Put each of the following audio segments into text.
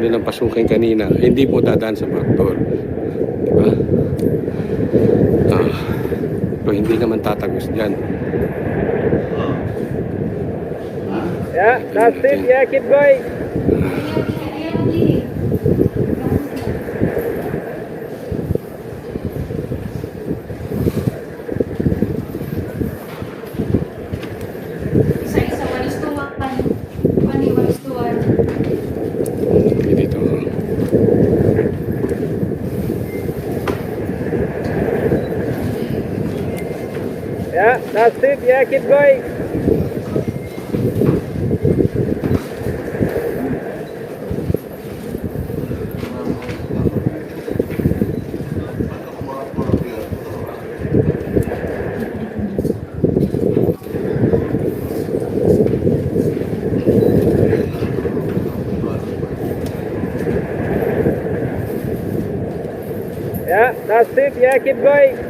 nilang pasukin kanina, hindi po dadaan sa backdoor. Di ba? Ah, so hindi naman tatagos dyan. Yeah, that's it. Yeah, keep going. That's it. Yeah, keep going. That's it. Yeah, keep going.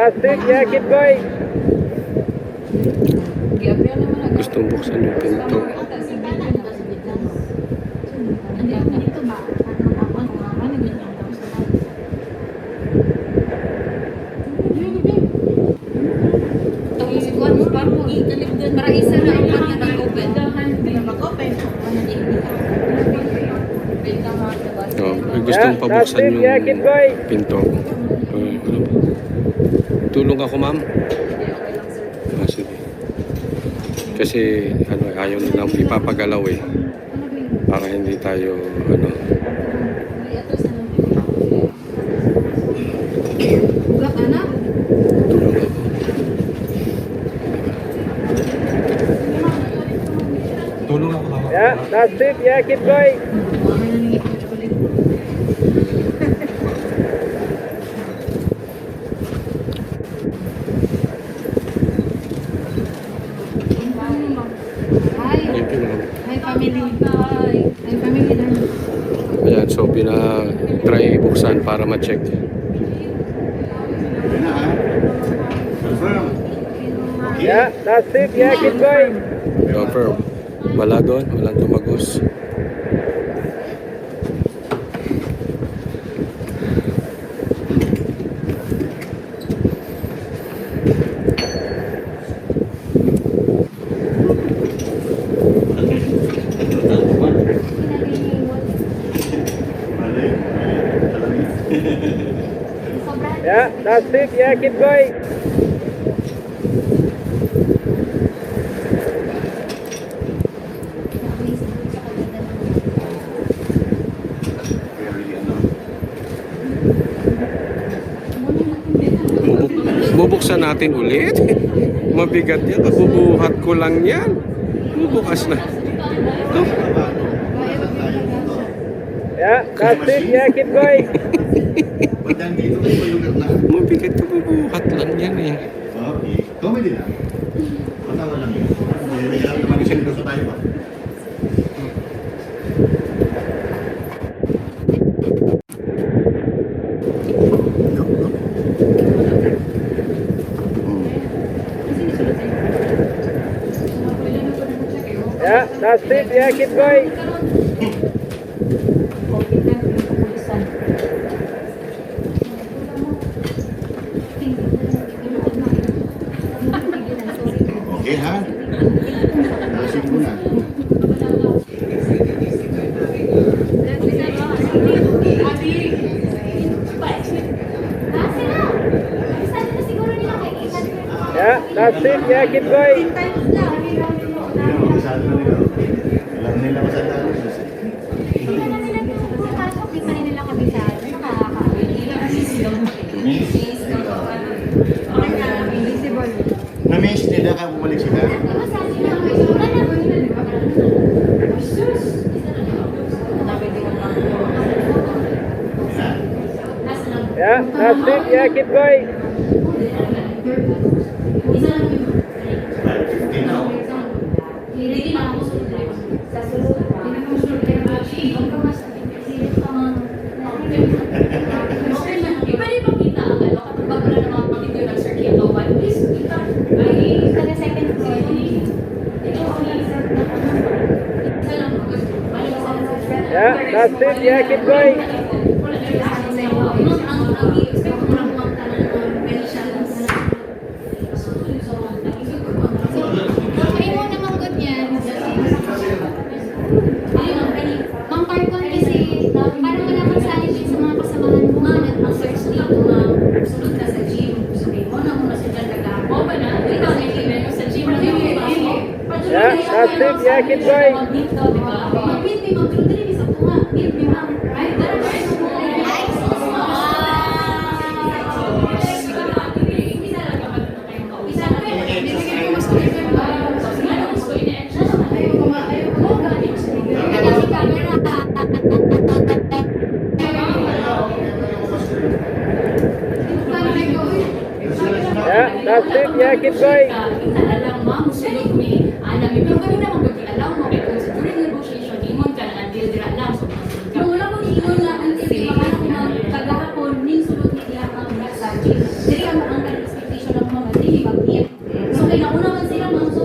That's it. Yeah, keep going. Gustong buksan yung pinto. Para isa na ang kanya nag-open. Mag-open. Oh, gustong pabuksan yung pinto. Okay, ano? Tulong ako, ma'am. Ah, sige. Kasi ano, ayaw nilang ipapagalaw eh. Para hindi tayo ano, tulong ako. Tulong ako. Yeah, that's it. Yeah, keep going. Hi. Thank you, ma'am. Hi, family. Hi. Hi, family na. Ayan, so pina-try buksan para ma-check. Yeah, that's it. Yeah, keep going. Confirm. Wala doon, walang tumagos. Yeah, that's it. Yeah, keep going. Bubuk bubuksan natin ulit. Mabigat yan. Bubuhat ko lang yan. Bubukas na. Ito. Yeah, that's it. Yeah, keep going. Pagdaan dito may lugar na. Mabigat ka bubuhat lang yan eh. Okay. Comedy lang. Patawa lang yun. May alam naman yung seryoso tayo ba? Yeah, that's it. Yeah, keep going. Yeah, that's it. Yeah, keep going. Hindi na makasali na nila. Alam nila masali na. Na-miss nila ka bumalik sila. Yeah, that's it. Yeah, keep going. Isa lang yun. Bali, 15 na, oh. Hindi na ako sunod. Sa sunod. Hindi na ako sunod. Kaya ba, ang kamas, silip ka mga Okay na. Pwede pa kita ang ano, kapag bago na naman pag ito yung circuit o one, please kita. Ay, sa second floor. Ito ako lang sa Isa lang. Bali ka sa Yeah, that's it. Yeah, keep going. Okay mo namang good yan. Ma'am Parkon kasi parang wala kang salin din sa mga kasamahan mo nga nag-search dito ma'am. Sunod ka sa gym. Sabi mo na muna sa dyan nag-aapo ba na? Ikaw na na yung Yeah, that's it. Yeah, keep going. Mag-meet daw, di ba? Mag-meet, may mag-meet. Dili, sa tunga. Meet, may ma'am. Right? Tara, tara, tara. Ay, sus, Yeah, that's keep going. Alam mo, musulog ni alam mo, pero kanina mo ba alam mo sa during negotiation imon ka na until dira so ka. Wala mo ni ingon na until di ba kagahapon ning sulod ni diha ang message. Diri ang ang expectation ng mga dili. So kay nauna man sila ma'am so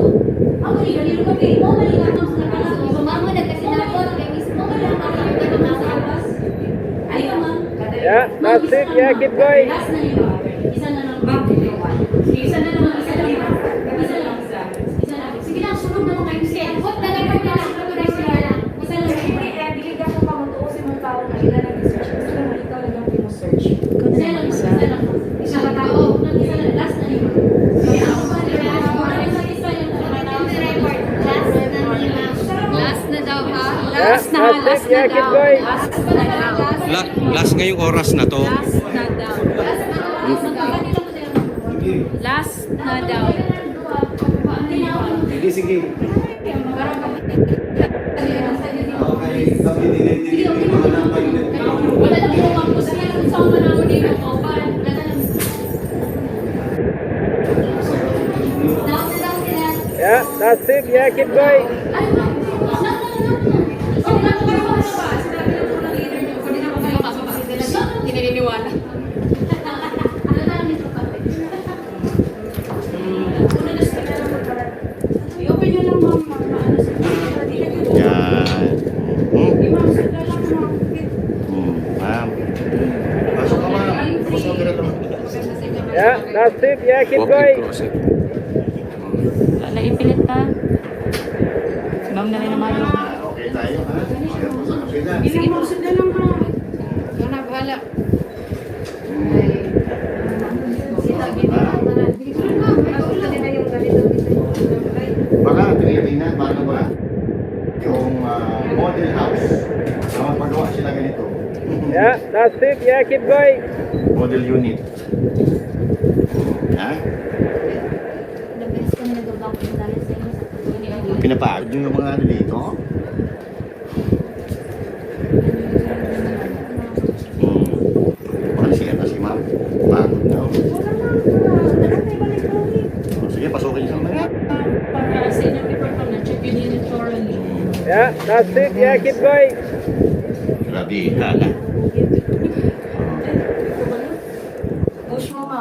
ako ni ganito ka kay mo sa So, ma'am mo nagkasinapot kay mismo ka lang ang mga mga sa labas. Ayaw ma'am. Yeah, that's it. Yeah, keep going. Last na yun. Isa na lang back to Isa na lang, isa lang. Isa lang isa. Isa lang. Sige lang, sunod na lang kayo. Sige, huwag na lang kayo na lang. Sunod na sila lang. Isa lang. Kaya dilig ako pa mo tuusin mo tao na ilan ang research. Gusto lang ikaw lang ang pino-search. Isa lang, isa lang. Isa ka tao. Isa lang, last na yun. Kaya ako ba, isa lang, isa yung Last na ni ma'am. Last na daw ha? Yeah, that's it. Yeah, keep going. La, last ngayong oras na to. Last na daw. Sige, sige. Okay, kami dinitinig yung mga nambay ulit. Wala lang po ako sa kung saan man ako dito ko. Wala lang. Last na daw sila. Yeah, that's it. Yeah, keep going. Ay, ma'am. Sinabi na po kayo ba? Sinabi na po ng leader niyo. Pwede na po kayo pasok kasi sila. Hindi naniniwala. Ano na lang dito kape? Una na sila na po pala. I-open niyo lang ma'am. Maano sa Yan. Hmm? Ma'am, sila lang ma'am. Hmm, ma'am. Pasok ka, ma'am. Pasok ka rin naman. Yeah, that's it. Yeah, keep Walk-in closet. Wala ipilit ka. Ma'am na rin naman Okay tayo? Sige, po, sila lang ma'am. Wala, bahala. Sila, Ah, Baka, tinitingnan, paano ba? Yung ah, model house. Na magpagawa sila ganito. Yeah, that's it. Yeah, keep going. Model unit. Ha? The best kami nag-back yung dahil sa inyo sa pagkakas. Pinapagod nyo yung mga ano dito? Hmm. Siya na si ma'am? Pagod na. Sige, pasukin niyo sa mga. para sa inyo paper pa na check yun unit thoroughly. Yeah, that's it. Yeah, keep going. Grabe, hala.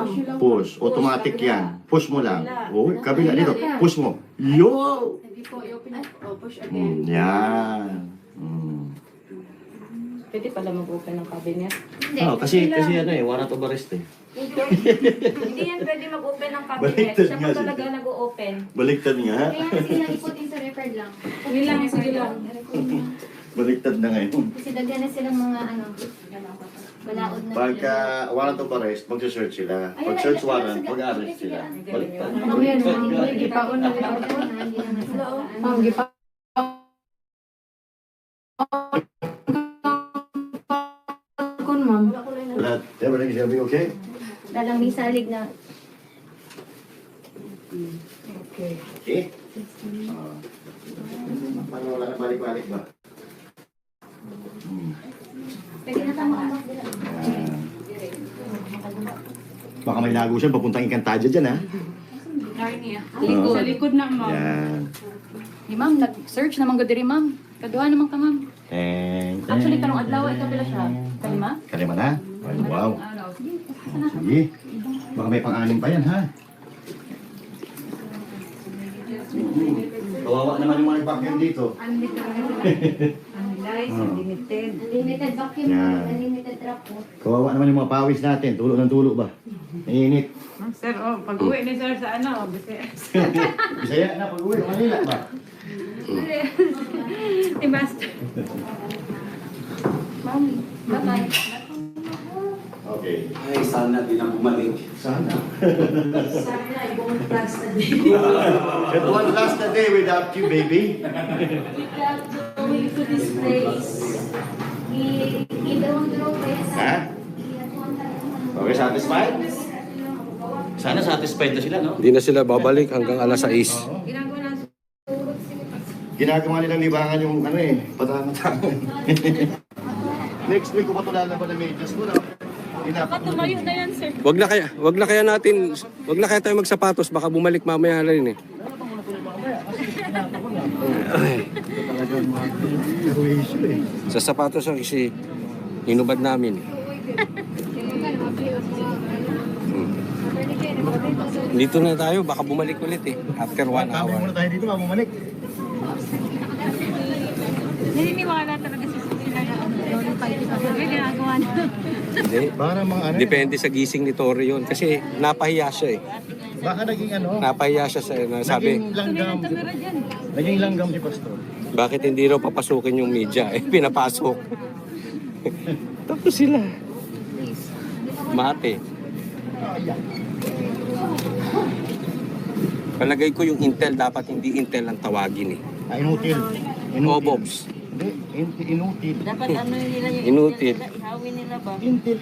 Push ma'am. Push. Automatic yan. Push mo lang. Oh, kabila dito. Push mo. Yo! Before you open it, oh, push again. yan. Hmm. Pwede pala mag-open ng cabinet. Oh, kasi kasi ano eh, warrant of arrest eh. Hindi yan pwede mag-open ng cabinet. Baliktad Siya nga po siya. talaga nag-o-open. Baliktad nga. Kaya nga sila iputin sa record lang. Sige lang, sige lang. Baliktad na ngayon. Kasi daghan na silang mga ano, balaod na Pagka warrant of arrest, mag-search sila. Pag search warrant, mag-arrest sila. Baliktad. Gipaon na sila. Ma'am, gipa. Kun ma'am. Wala. Everything is gonna be okay? Dalang may salig na Okay. Okay? Ah. Paano wala na balik-balik ba? Hmm. Pwede na tama ang bakit Ah. Baka may lago siya, papuntang Encantadia dyan, ha? Narnia. Oo. Sa likod na, ma'am. Yan. Di, ma'am, nag-search naman ko diri, ma'am. Kaduha naman ka, ma'am. Teng. Actually, karong adlaw, ito pala siya. Kalima? Kalima na? Ay, wow. Sige, Sige. Baka may pang-anim pa yan, ha? Kawawa naman yung mga vacuum dito. Unlimited vacuum, Yan. unlimited trap po. Kawawa naman yung mga pawis natin. Tulo ng tulo ba? Mainit. Sir, oh, pag-uwi ni sir sa ano, basta. Bisaya na pag-uwi. Manila ba? Ni Master. Mami, bye-bye. Okay. Ay, sana din ang bumalik. Sana. Sana ay buong class na din. It won't last a day without you, baby. Without going to this place. I- kayo sa... Ha? I-drone tayo. Okay, satisfied? Sana satisfied na sila, no? Hindi na sila babalik hanggang alas 6. Ginagawa na Ginagawa nilang libangan yung ano eh, patangan-tangan. Next week, kung patulalan ko ng medyas ko, no? Tumayo na yan, sir. Wag na kaya, wag na kaya natin, wag na kaya tayo magsapatos baka bumalik mamaya na rin eh. Eh. Sa sapatos ang isi hinubad namin. Hmm. Dito na tayo, baka bumalik ulit eh. After one hour. muna tayo dito, mamumalik. Naniniwala talaga si Sila na ang ginagawa niya. Hindi. Para mga ano, Depende sa gising ni Tori yun. Kasi napahiya siya eh. baka naging ano, Napahiya siya sa nasabi, naging langgam. Naging langgam si Pastor. bakit hindi raw papasukin yung media? Eh, pinapasok. Tapos sila. Mate. Palagay ko yung Intel dapat hindi Intel ang tawagin eh. Ah, inutil. Obops. Hindi, in- inutil. Dapat ano nila yung Inutil. ihawin nila ba? Intil